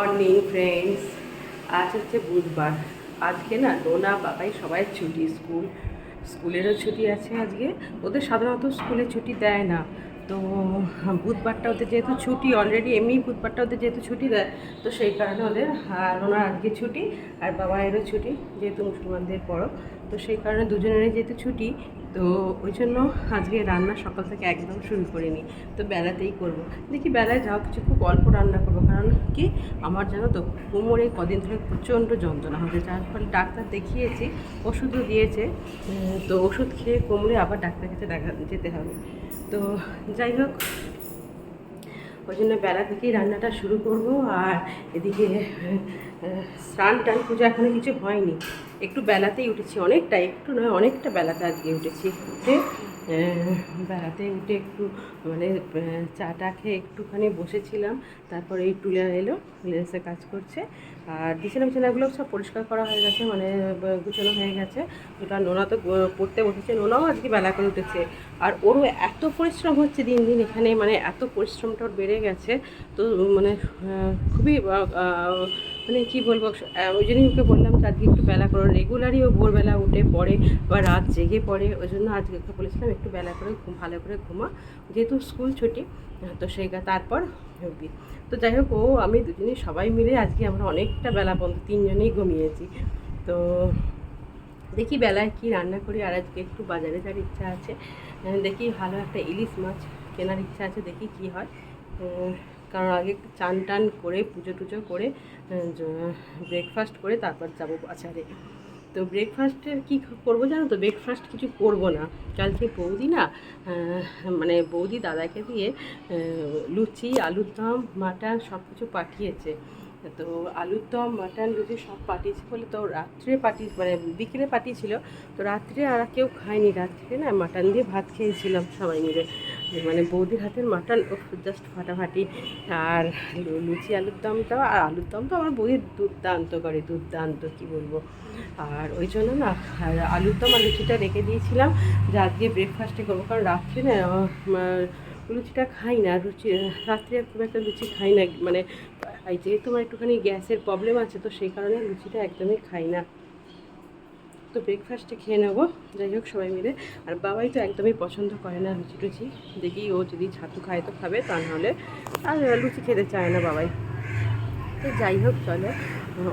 Morning friends আজ হচ্ছে বুধবার। আজকে না নোনা বাবাই সবাই ছুটি স্কুল। স্কুলেরও ছুটি আছে আজকে। ওদের সাধারণত স্কুলে ছুটি দেয় না। তো বুধবারটা ওদের যেহেতু ছুটি অলরেডি এমনি বুধবারটা ওদের যেহেতু ছুটি দেয়, তো সেই কারণে ওদের ওনার আজকে ছুটি, আর বাবায়েরও ছুটি, যেহেতু মুসলমানদের পরও তো সেই কারণে দুজনেরই যেহেতু ছুটি তো ওই জন্য আজকে রান্না সকাল থেকে একদম শুরু করিনি, তো বেলাতেই করব। দেখি বেলায় যাওয়া কিছু খুব অল্প রান্না করব, কারণ কি আমার জানো তো কোমরে কদিন ধরে প্রচণ্ড যন্ত্রণা হচ্ছে, যার ফলে ডাক্তার দেখিয়েছি, ওষুধও দিয়েছে তো ওষুধ খেয়ে কোমরে আবার ডাক্তার কাছে দেখা, যেতে হবে। তো যাই হোক, ওই জন্য বেলা থেকেই রান্নাটা শুরু করব, আর এদিকে স্নান টান পুজো এখনও কিছু হয়নি। একটু বেলাতেই উঠেছি, অনেকটা একটু নয়, অনেকটা বেলাতে আজকে উঠেছি। উঠে বেলাতে উঠে একটু মানে চাটা খেয়ে একটুখানি বসেছিলাম, তারপরে এই টুলে এলো, টুলে কাজ করছে। আর বিছানা বিছানাগুলো সব পরিষ্কার করা হয়ে গেছে মানে গুছানো হয়ে গেছে। ওটা নোনা তো পড়তে বসেছে, নোনাও আজকে বেলা করে উঠেছে। আর ওরও এত পরিশ্রম হচ্ছে দিন দিন, এখানে মানে এত পরিশ্রমটা ওর বেড়ে গেছে। তো মানে খুবই মানে কি বলব ওই জন্যই ওকে বললাম যে আজকে একটু বেলা করো। রেগুলারই ও ভোরবেলা উঠে পড়ে বা রাত জেগে পড়ে, ওই জন্য আজকে ওকে বলেছিলাম একটু বেলা করে ভালো করে ঘুমা যেহেতু স্কুল ছুটি, তো সেই তারপর হবি তো যাই হোক, ও, আমি দুজনেই সবাই মিলে আজকে আমরা অনেকটা বেলা পর্যন্ত তিনজনেই ঘুমিয়েছি। তো দেখি বেলায় কি রান্না করি, আর আজকে একটু বাজারে যাওয়ার ইচ্ছা আছে। দেখি ভালো একটা ইলিশ মাছ কেনার ইচ্ছা আছে, দেখি কি হয়। কারণ আগে চান টান করে, পুজো টুজো করে ব্রেকফাস্ট করে তারপর যাব বাজারে। তো ব্রেকফাস্টের কি করব জানো তো? ব্রেকফাস্ট কিছু করব না। কালকে বৌদি না মানে বৌদি দাদাকে দিয়ে লুচি, আলুর দম, মাটন সব কিছু পাঠিয়েছে। তো আলুর দম, মাটন, লুচি সব পাঠিয়েছে বলে তো রাত্রে পাঠিয়ে মানে বিকেলে পাঠিয়েছিল। তো রাত্রে আর কেউ খায়নি। রাত্রে না মাটন দিয়ে ভাত খেয়েছিলাম সবাই মিলে। মানে বৌদির হাতের মাটন ও জাস্ট ফাটাফাটি। আর লুচি, আলুর দমটাও, আর আলুর তো আমার বৌদি দুর্দান্ত করে, দুর্দান্ত, কি বলব। আর ওই জন্য না আলুর দম আর লুচিটা রেখে দিয়েছিলাম, যে আজকে ব্রেকফাস্টে করব। কারণ রাত্রে না লুচিটা খাই না, লুচি, রাত্রে খুব একটা লুচি খাই না। মানে যেহেতু আমার একটুখানি গ্যাসের প্রবলেম আছে, তো সেই কারণে লুচিটা একদমই খাই না। তো ব্রেকফাস্টে খেয়ে নেব। যাই হোক, সবাই মিলে। আর বাবাই তো একদমই পছন্দ করে না লুচি টুচি দেখি ও যদি ছাতু খায় তো খাবে, তা নাহলে আর লুচি খেতে চায় না বাবাই। তো যাই হোক, চলো।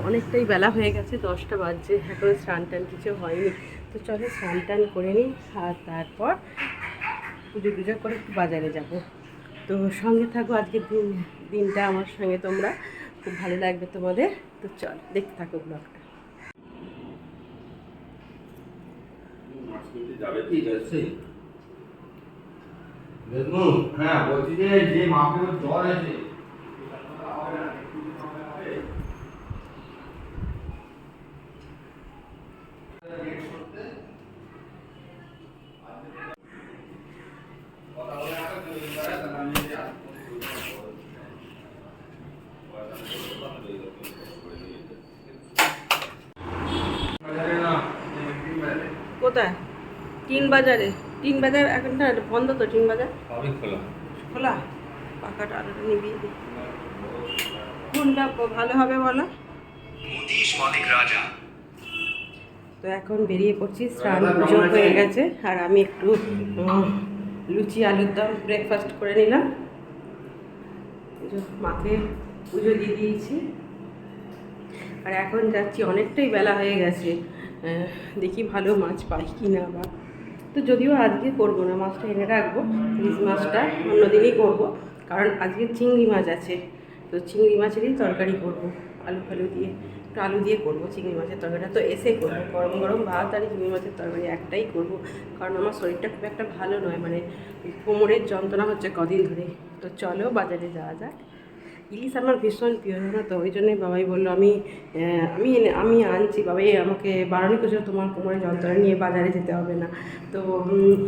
অনেকটাই বেলা হয়ে গেছে, দশটা বাজছে। এখনও স্নান টান কিছু হয়নি। তো চলো স্নান টান করে নিই, আর তারপর পুজো টুজো করে একটু বাজারে যাব। তো সঙ্গে থাকো, আজকের দিন, দিনটা আমার সঙ্গে তোমরা। খুব ভালো লাগবে তোমাদের। তো চল, দেখতে থাকো ব্লগটা। যাবে ঠিক আছে। দেখুন হ্যাঁ বলছি যে যে মাপের জল আছে বাজারে। টিন বাজার এখন না বন্ধ তো টিন বাজার? খোলা। খোলা? পাখাটা আরও নিবিয়ে দিই কোনটা ভালো হবে বলো? তো এখন বেরিয়ে পড়ছি স্নান পুজো হয়ে গেছে। আর আমি একটু লুচি আলুর দম ব্রেকফাস্ট করে নিলাম। মাকে পুজো দিয়ে দিয়েছি। আর এখন যাচ্ছি অনেকটাই বেলা হয়ে গেছে। দেখি ভালো মাছ পাই কি না আবার। তো যদিও আজকে করব না, মাছটা এনে রাখব, ইলিশ মাছটা অন্যদিনই করব, কারণ আজকে চিংড়ি মাছ আছে, তো চিংড়ি মাছেরই তরকারি করব, আলু ফালু দিয়ে, একটু আলু দিয়ে করব চিংড়ি মাছের তরকারিটা তো এসে করব, গরম গরম ভাত আর চিংড়ি মাছের তরকারি একটাই করব, কারণ আমার শরীরটা খুব একটা ভালো নয় মানে কোমরের যন্ত্রণা হচ্ছে কদিন ধরে, তো চলো বাজারে যাওয়া যাক। ইলিশ আমার ভীষণ প্রিয় জানো তো, ওই জন্যই বাবাই বলল, আমি আমি আমি আনছি, বাবাই আমাকে বারণই করছিল তোমার কোমরে যন্ত্রণা নিয়ে বাজারে যেতে হবে না। তো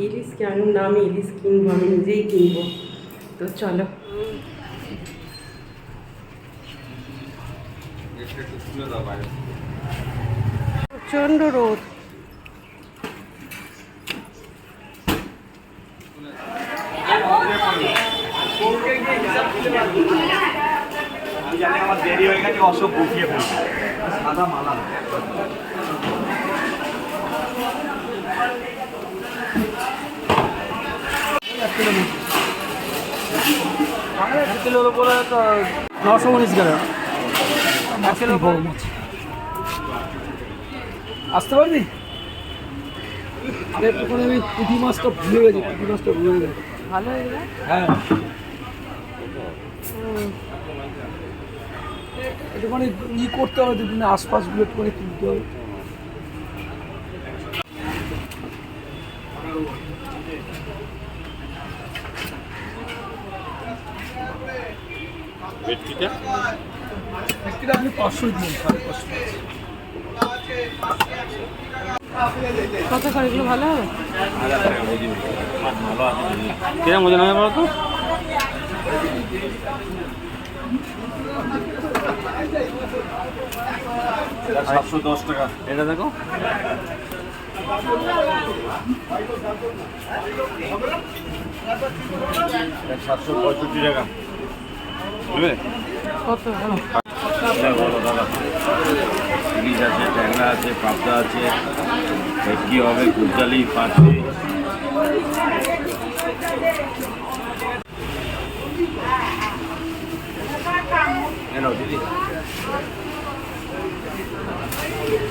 ইলিশ কেন না, আমি ইলিশ কিনবো, আমি নিজেই কিনবো। তো চলো। প্রচণ্ড রোদ। আমি জানি আমার দেরি হয়ে গেছে অসব গুছিয়ে ফেলবে। সাদা মালা। কিলোর উপরে তো নশো উনিশ গ্রাম এক কিলো বড় মাছ আসতে পারবি? আরে একটুখানি আমি পুঁটি মাছটা ভুলে গেছি পুঁটি মাছটা ভুলে গেছি। ভালো হয়ে গেল? হ্যাঁ। একটুখানি ই করতে হবে দুদিনে আশপাশগুলো একটুখানি তুলতে হবে। ভেটকিটা আপনি পাঁচশোই দিন সাড়ে পাঁচশো। কত করে এগুলো ভালো হবে? কিরম ওজন হবে বলো তো? সাতশো দশ টাকা। এটা দেখো। সাতশো পঁয়ষট্টি টাকা। বুঝলে? কত? বলো দাদা। ইলিশ আছে ট্যাংরা আছে পাবদা আছে। ভেটকি হবে? কুচালি পাঁচি কেন দিদি। Thank you.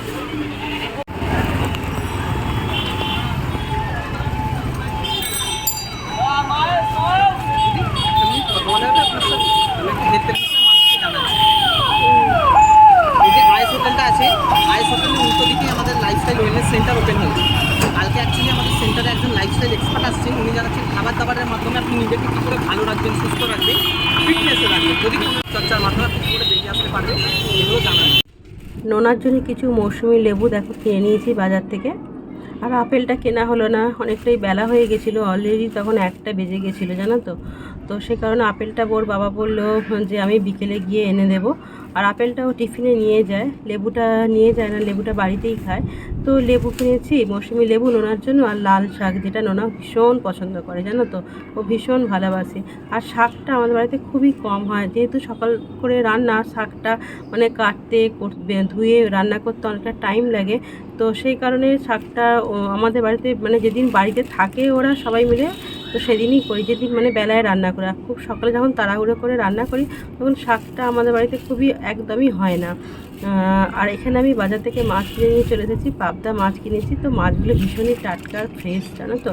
জন্য কিছু মৌসুমি লেবু দেখো কিনে নিয়েছি বাজার থেকে। আর আপেলটা কেনা হলো না, অনেকটাই বেলা হয়ে গেছিল অলরেডি তখন একটা বেজে গেছিল, জানো তো? তো সে কারণে আপেলটা ওর বাবা বলল যে, আমি বিকেলে গিয়ে এনে দেবো। আর আপেলটাও টিফিনে নিয়ে যায়, লেবুটা নিয়ে যায় না, লেবুটা বাড়িতেই খায়। তো লেবু কিনেছি, মৌসুমি লেবু নোনার জন্য আর লাল শাক যেটা নোনা ভীষণ পছন্দ করে, জানো তো? ও ভীষণ ভালোবাসে। আর শাকটা আমাদের বাড়িতে খুবই কম হয়, যেহেতু সকাল করে রান্না, শাকটা মানে কাটতে ধুয়ে রান্না করতে অনেকটা টাইম লাগে। তো সেই কারণে শাকটা আমাদের বাড়িতে মানে যেদিন বাড়িতে থাকে ওরা সবাই মিলে, তো সেদিনই করি। যেদিন মানে বেলায় রান্না করি। খুব সকালে যখন তাড়াহুড়ো করে রান্না করি, তখন শাকটা আমাদের বাড়িতে খুবই একদমই হয় না। আর এখানে আমি বাজার থেকে মাছ কিনে নিয়ে চলে এসেছি, পাবদা মাছ কিনেছি। তো মাছগুলো ভীষণই টাটকা ফ্রেশ জানো তো?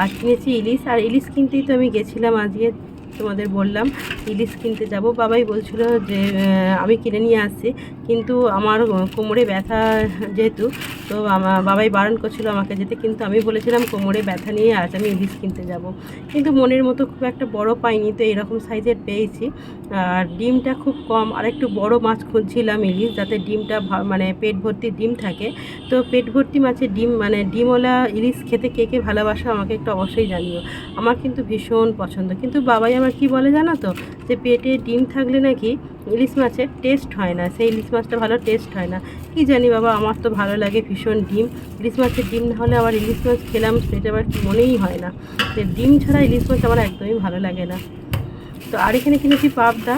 আর কিনেছি ইলিশ। আর ইলিশ কিনতেই তো আমি গেছিলাম আজকে তোমাদের বললাম, ইলিশ কিনতে যাব। বাবাই বলছিল যে আমি কিনে নিয়ে আসছি। কিন্তু আমার কোমরে ব্যথা যেহেতু, তো আমার বাবাই বারণ করছিল আমাকে যেতে। কিন্তু আমি বলেছিলাম, কোমরে ব্যথা নিয়ে আজ আমি ইলিশ কিনতে যাব। কিন্তু মনের মতো খুব একটা বড় পাইনি, তো এরকম সাইজের পেয়েছি। আর ডিমটা খুব কম, আর একটু বড় মাছ খুঁজছিলাম ইলিশ, যাতে ডিমটা মানে পেট ভর্তি ডিম থাকে। তো পেট ভর্তি মাছের ডিম মানে ডিমওয়ালা ইলিশ খেতে কে কে ভালোবাসো আমাকে একটু অবশ্যই জানিও। আমার কিন্তু ভীষণ পছন্দ। কিন্তু বাবাই আমার কি বলে জানো তো? যে পেটে ডিম থাকলে নাকি ইলিশ মাছের টেস্ট হয় না। সেই ইলিশ মাছটা ভালো টেস্ট হয় না। কি জানি বাবা, আমার তো ভালো লাগে ভীষণ ডিম। ইলিশ মাছের ডিম না হলে আবার ইলিশ মাছ খেলাম সেটা আবার মনেই হয় না। ডিম ছাড়া ইলিশ মাছ আমার একদমই ভালো লাগে না। তো আর এখানে কিনেছি পাবদা।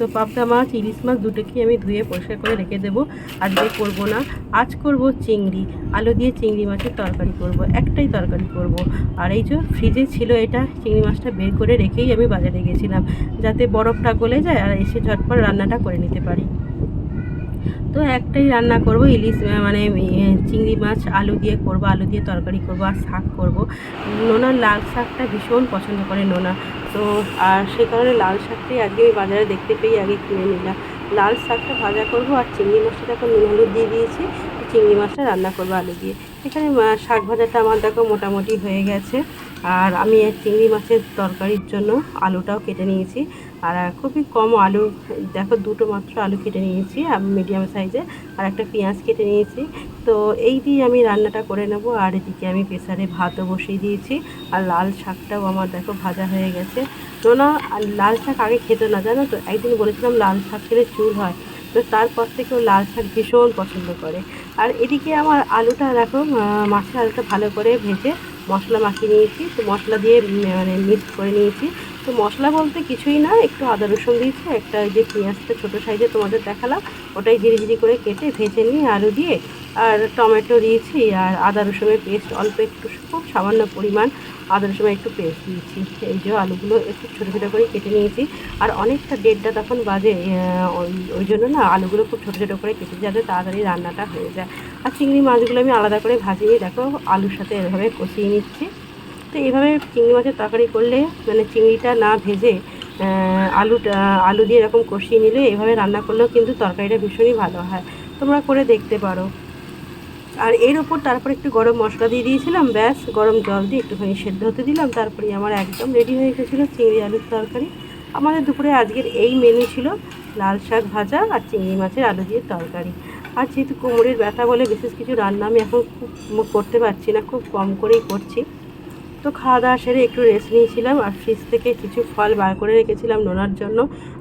তো পাবদা মাছ, ইলিশ মাছ দুটোকেই আমি ধুয়ে পরিষ্কার করে রেখে দেবো। আজকে করব না, আজ করব চিংড়ি। আলু দিয়ে চিংড়ি মাছের তরকারি করব, একটাই তরকারি করব। আর এই যে ফ্রিজে ছিল এটা, চিংড়ি মাছটা বের করে রেখেই আমি বাজারে গেছিলাম, যাতে বরফটা গলে যায় আর এসে ঝটপট রান্নাটা করে নিতে পারি। তো একটাই রান্না করব, ইলিশ মানে চিংড়ি মাছ, আলু দিয়ে করব, আলু দিয়ে তরকারি করব আর শাক করব। নোনা লাল শাকটা ভীষণ পছন্দ করে নোনা। তো, আর সেই কারণে লাল শাকটাই আজকে আমি বাজারে দেখতে পেয়ে আগে কিনে নিলাম। লাল শাকটা ভাজা করব আর চিংড়ি মাছটা এখন নুন, হলুদ দিয়ে দিয়েছি। চিংড়ি মাছটা রান্না করব আলু দিয়ে। এখানে শাক ভাজাটা আমার দেখো মোটামুটি হয়ে গেছে। আর আমি চিংড়ি মাছের তরকারির জন্য আলুটাও কেটে নিয়েছি। আর খুবই কম আলু, দেখো দুটো মাত্র আলু কেটে নিয়েছি মিডিয়াম সাইজে। আর একটা পেঁয়াজ কেটে নিয়েছি। তো এই দিয়ে আমি রান্নাটা করে নেব। আর এদিকে আমি প্রেসারে ভাতও বসিয়ে দিয়েছি। আর লাল শাকটাও আমার দেখো ভাজা হয়ে গেছে। আর লাল শাক আগে খেতে না, জানো তো? একদিন বলেছিলাম লাল শাক খেলে চুল হয়। তো তারপর থেকে ও লাল শাক ভীষণ পছন্দ করে। আর এদিকে আমার আলুটা দেখো মাছের আলুটা ভালো করে ভেজে মশলা মাখিয়ে নিয়েছি। তো মশলা দিয়ে মানে মিক্স করে নিয়েছি। তো মশলা বলতে কিছুই না, একটু আদা রসুন দিয়েছি, একটা যে পেঁয়াজটা ছোটো সাইজে তোমাদের দেখালাম, ওটাই ঝিরিঝিরি ঝিরি করে কেটে ভেজে নিয়ে আলু দিয়ে আর টমেটো দিয়েছি আর আদা রসুনের পেস্ট অল্প একটু, খুব সামান্য পরিমাণ আদা রসুনের একটু পেস্ট দিয়েছি। এই যে আলুগুলো একটু ছোটো ছোটো করে কেটে নিয়েছি। আর অনেকটা দেড়টা তখন বাজে ওই- জন্য না আলুগুলো খুব ছোটো ছোটো করে কেটে যাতে তাড়াতাড়ি রান্নাটা হয়ে যায়। আর চিংড়ি মাছগুলো আমি আলাদা করে ভাজিয়ে দেখো আলুর সাথে এভাবে কষিয়ে নিচ্ছি। তো এইভাবে চিংড়ি মাছের তরকারি করলে মানে চিংড়িটা না ভেজে আলুটা, আলু দিয়ে এরকম কষিয়ে নিলে এভাবে রান্না করলেও কিন্তু তরকারিটা ভীষণই ভালো হয়। তোমরা করে দেখতে পারো। আর এর ওপর তারপর একটু গরম মশলা দিয়ে দিয়েছিলাম, ব্যাস, গরম জল দিয়ে একটুখানি সেদ্ধ হতে দিলাম। তারপরে আমার একদম রেডি হয়ে গেছিল চিংড়ি আলুর তরকারি। আমাদের দুপুরে আজকের এই মেনু ছিল লাল শাক ভাজা আর চিংড়ি মাছের আলু দিয়ে তরকারি। আর যেহেতু কোমরের ব্যথা বলে বিশেষ কিছু রান্না আমি এখন খুব করতে পারছি না, খুব কম করেই করছি। তো খাওয়া দাওয়া সেরে একটু রেস্ট নিয়েছিলাম আর ফ্রিজ থেকে কিছু ফল বার করে রেখেছিলাম নোনার জন্য।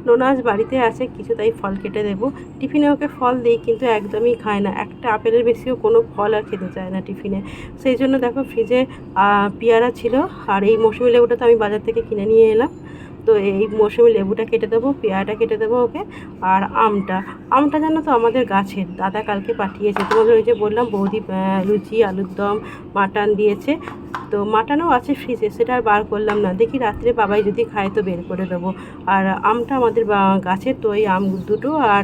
নোনা আজ বাড়িতে আছে, কিছু তাই ফল কেটে দেবো। টিফিনে ওকে ফল দিই, কিন্তু একদমই খায় না। একটা আপেলের বেশিও কোনো ফল আর খেতে চায় না টিফিনে। সেই জন্য দেখো ফ্রিজে পেয়ারা ছিল আর এই মৌসুমি লেবুটা তো আমি বাজার থেকে কিনে নিয়ে এলাম। তো এই মৌসুমি লেবুটা কেটে দেবো, পেয়ারাটা কেটে দেবো ওকে আর আমটা। আমটা জানো তো আমাদের গাছের, দাদা কালকে পাঠিয়েছে। তোমাদের ওই যে বললাম বৌদি লুচি আলুর দম মাটন দিয়েছে। তো মাটানো আছে ফ্রিজে সেটা আর বার করলাম না। দেখি রাত্রে বাবাই যদি খায় তো বের করে দেবো। আর আমটা আমাদের গাছের তো ওই আম দুটো আর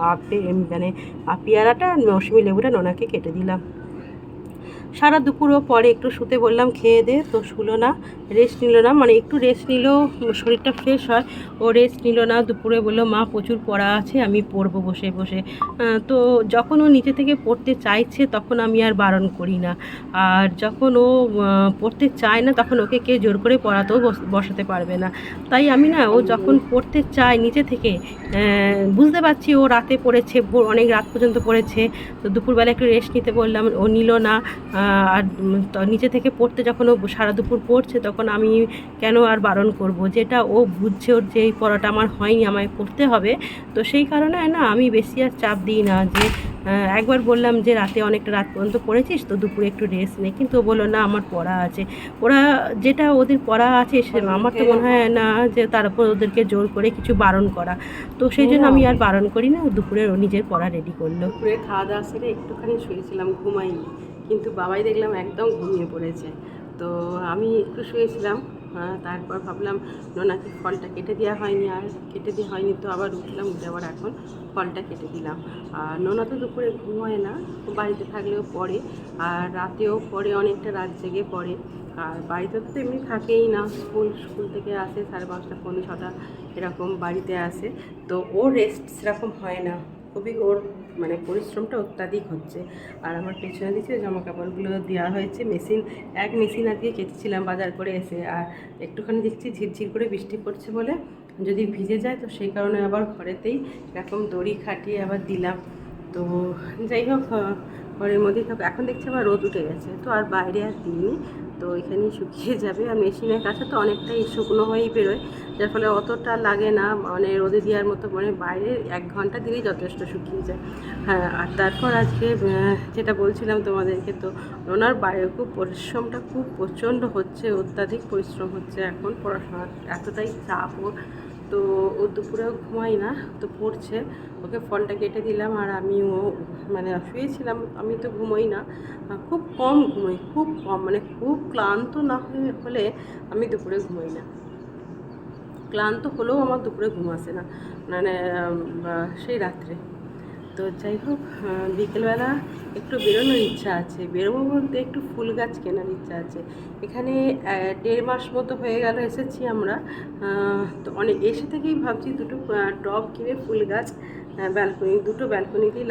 আপে- মানে পেয়ারাটা মৌসুমি লেবুটা নোনাকে কেটে দিলাম। সারা দুপুরও পরে একটু শুতে বললাম, খেয়ে দে, তো শুলো না রেস্ট নিল না। মানে একটু রেস্ট নিলেও শরীরটা ফ্রেশ হয়। ও রেস্ট নিল না, দুপুরে বলল, মা, প্রচুর পড়া আছে, আমি পড়ব বসে বসে। তো যখন ও নিচে থেকে পড়তে চাইছে, তখন আমি আর বারণ করি না। আর যখন ও পড়তে চায় না, তখন ওকে কেউ জোর করে পড়াতেও বস- বসাতে পারবে না। তাই আমি না, ও যখন পড়তে চায় নিচে থেকে বুঝতে পারছি ও রাতে পড়েছে অনেক রাত পর্যন্ত পড়েছে। তো দুপুরবেলা একটু রেস্ট নিতে বললাম, ও নিল না। আর তো নিচে থেকে পড়তে যখন ও সারা দুপুর পড়ছে তখন আমি কেন আর বারণ করব? যেটা ও বুঝছে ওর যে এই পড়াটা আমার হয়নি আমায় পড়তে হবে। তো সেই কারণে না আমি বেশি আর চাপ দিই না যে একবার বললাম যে রাতে অনেকটা রাত পর্যন্ত পড়েছিস তো দুপুরে একটু রেস্ট নে। কিন্তু ও বলল না আমার পড়া আছে। ওরা যেটা ওদের পড়া আছে সে আমার তো মনে হয় না যে তার উপর ওদেরকে জোর করে কিছু বারণ করা। তো সেই জন্য আমি আর বারণ করি না ও দুপুরে ও নিজের পড়া রেডি করল। দুপুরে খাওয়া দাওয়া সেরে একটুখানি শুয়েছিলাম ঘুমাইনি কিন্তু বাবাই দেখলাম একদম ঘুমিয়ে পড়েছে। তো আমি একটু শুয়েছিলাম তারপর ভাবলাম, নোনাকে ফলটা কেটে দেওয়া হয়নি আর কেটে দেওয়া হয়নি তো আবার উঠলাম, উঠে আবার এখন ফলটা কেটে দিলাম। আর নোনা তো দুপুরে ঘুমোয় না বাড়িতে থাকলেও পড়ে আর রাতেও পড়ে, অনেকটা রাত জেগে পড়ে। আর বাড়িতে তো এমনি থাকেই না, স্কুল স্কুল থেকে আসে সাড়ে পাঁচটা পনেরো ছটা এরকম বাড়িতে আসে। তো ওর রেস্ট সেরকম হয় না, খুবই ওর মানে পরিশ্রমটা অত্যাধিক হচ্ছে। আর আমার পেছনে দিচ্ছে জামা কাপড়গুলো দেওয়া হয়েছে, মেশিন, এক মেশিন আজকে কেটেছিলাম বাজার করে এসে। আর একটুখানি দেখছি ঝিরঝির করে বৃষ্টি পড়ছে বলে যদি ভিজে যায় তো সেই কারণে আবার ঘরেতেই এরকম দড়ি খাটিয়ে আবার দিলাম। তো যাই হোক, ঘরের মধ্যেই থাক, এখন দেখছি আবার রোদ উঠে গেছে। তো আর বাইরে আর দিইনি। তো এখানেই শুকিয়ে যাবে। আর মেশিনের কাছে তো অনেকটাই শুকনো হয়েই বেরোয়। যার ফলে অতটা লাগে না মানে রোদে দেওয়ার মতো মানে বাইরে এক ঘণ্টা দিলেই যথেষ্ট শুকিয়ে যায়। হ্যাঁ আর তারপর আজকে যেটা বলছিলাম তোমাদেরকে, তো ওনার বাইরে খুব পরিশ্রমটা খুব প্রচণ্ড হচ্ছে, অত্যাধিক পরিশ্রম হচ্ছে এখন পড়াশোনা এতটাই চাপ ওর তো ও দুপুরে ঘুমাই না, তো পড়ছে। ওকে ফলটা কেটে দিলাম আর আমিও মানে শুয়েছিলাম, আমি তো ঘুমোই না। খুব কম ঘুমোই, খুব কম মানে খুব ক্লান্ত না হয়ে হলে আমি দুপুরে ঘুমোই না। ক্লান্ত হলেও আমার দুপুরে ঘুম আসে না। মানে সেই রাত্রে। তো যাই হোক বিকেলবেলা একটু বেরোনোর ইচ্ছা আছে। বেরোবো বলতে একটু ফুল গাছ কেনার ইচ্ছা আছে। এখানে দেড় মাস মতো হয়ে গেল এসেছি আমরা। তো অনেক, এসে থেকেই ভাবছি দুটো টব কিনে ফুল গাছ ব্যালকনি, দুটো ব্যালকনিতেই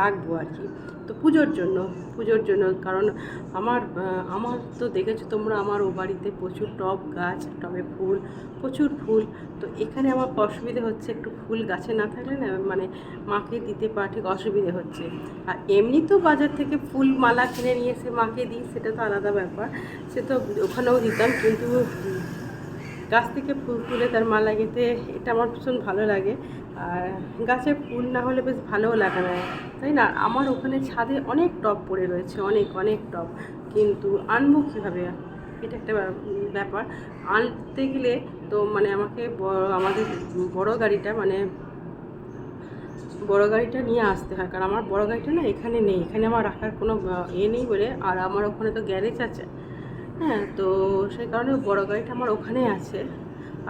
রাখব আর কি। তো পুজোর জন্য পুজোর জন্য, কারণ আমার আমার তো দেখেছ তোমরা আমার ও বাড়িতে প্রচুর টব গাছ, টবে ফুল, প্রচুর ফুল। তো এখানে আমার অসুবিধে হচ্ছে একটু ফুল গাছে না থাকলে না মানে মাকে দিতে পারা ঠিক অসুবিধে হচ্ছে। আর এমনি তো বাজার থেকে ফুল মালা কিনে নিয়ে এসে মাকে দিই, সেটা তো আলাদা ব্যাপার। সে তো ওখানেও দিতাম, কিন্তু গাছ থেকে ফুল তুলে তার মালা গেঁথে, এটা আমার ভীষণ ভালো লাগে। আর গাছে ফুল না হলে বেশ ভালোও লাগে না, তাই না? আমার ওখানে ছাদে অনেক টব পড়ে রয়েছে, অনেক অনেক টব। কিন্তু আনব কীভাবে? এটা একটা ব্যাপ- ব্যাপার। আনতে গেলে তো মানে আমাকে আমাদের বড় গাড়িটা মানে বড় গাড়িটা নিয়ে আসতে হয়। কারণ আমার বড় গাড়িটা না এখানে নেই। এখানে আমার রাখার কোনো এ নেই বলে। আর আমার ওখানে তো গ্যারেজ আছে। হ্যাঁ তো সেই কারণে বড় গাড়িটা আমার ওখানেই আছে।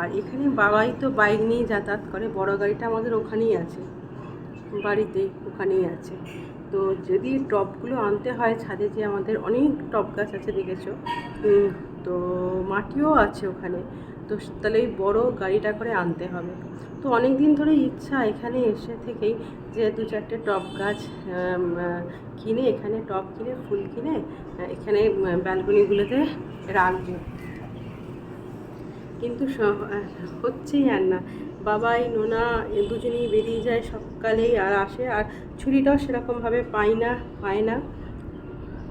আর এখানে বাবাই তো বাইক নিয়ে যাতায়াত করে, বড় গাড়িটা আমাদের ওখানেই আছে, বাড়িতে ওখানেই আছে। তো যদি টবগুলো আনতে হয়, ছাদে যে আমাদের অনেক টব গাছ আছে দেখেছ তো মাটিও আছে ওখানে। তো তাহলে এই বড়ো গাড়িটা করে আনতে হবে। তো অনেক দিন ধরে ইচ্ছা এখানে এসে থেকেই যে দু চারটে টব গাছ কিনে এখানে টব কিনে, ফুল কিনে, এখানে ব্যালকনিগুলোতে রাখব। কিন্তু হচ্ছেই আর না। বাবাই, নোনা দুজনেই বেরিয়ে যায় সকালেই আর আসে। আর ছুরিটাও সেরকমভাবে পাই না পায় না।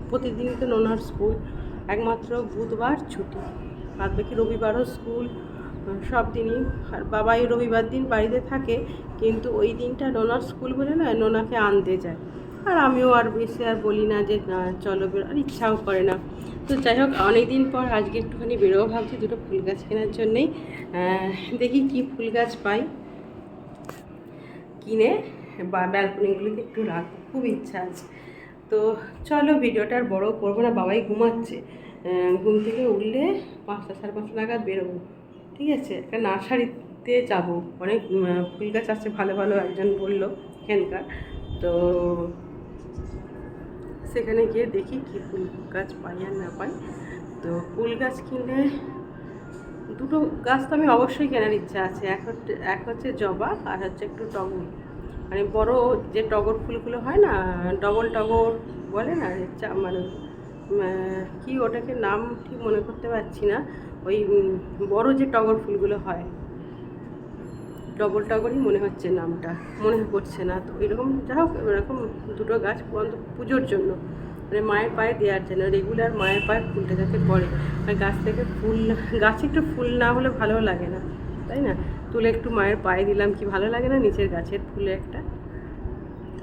প্রতিদিনই তো নোনার স্কুল। একমাত্র বুধবার ছুটি। বাদ বাকি রবিবারও স্কুল সব দিনই। আর বাবাই রবিবার দিন বাড়িতে থাকে, কিন্তু ওই দিনটা নোনার স্কুল বলে না নোনাকে আনতে যায়। আর আমিও আর বেশি আর বলি না যে চলো বেরো। আর ইচ্ছাও করে না। তো যাই হোক অনেক দিন পর আজকে একটুখানি বেরোবো ভাবছি দুটো ফুল গাছ কেনার জন্যেই। দেখি কি ফুল গাছ পাই। কিনে বা ব্যালকনিগুলোতে একটু রাখব, খুব ইচ্ছা আছে। তো চলো ভিডিওটা আর বড় করব না, বাবাই ঘুমাচ্ছে। ঘুম থেকে উঠলে পাঁচটা সাড়ে পাঁচটা নাগাদ বেরোবো, ঠিক আছে? একটা নার্সারিতে যাব। অনেক ফুল গাছ আছে, ভালো ভালো একজন বলল, এখানকার। তো সেখানে গিয়ে দেখি কি ফুল গাছ পাই আর না পাই। তো ফুল গাছ কিনলে দুটো গাছ তো আমি অবশ্যই কেনার ইচ্ছা আছে। এক হচ্ছে এক হচ্ছে জবা আর হচ্ছে একটু টগর। মানে বড় যে টগর ফুলগুলো হয় না, ডবল টগর বলে না মানে কি ওটাকে নাম ঠিক মনে করতে পারছি না। ওই বড় যে টগর ফুলগুলো হয়। ডবল টগরই মনে হচ্ছে নামটা, মনে পড়ছে না। তো এরকম যা হোক, এরকম দুটো গাছ পুজোর জন্য। মানে মায়ের পায়ে দেওয়ার জন্য রেগুলার মায়ের পায়ে ফুলটা যাতে পড়ে। মানে গাছ থেকে ফুল গাছে একটু ফুল না হলে ভালো লাগে না, তাই না? তুলে একটু মায়ের পায়ে দিলাম কি ভালো লাগে না? নিচের গাছের ফুলে একটা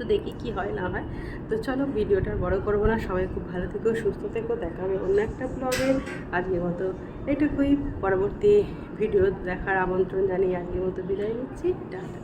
তো দেখি কি হয়, না হয়। তো চলো ভিডিওটা বড় করব না। সবাই খুব ভালো থেকো, সুস্থ থেকো। দেখা হবে অন্য একটা ব্লগে আজকে মতো এটুকুই। পরবর্তী ভিডিও দেখার আমন্ত্রণ জানিয়ে আজকের মতো বিদায় নিচ্ছি। টাটা।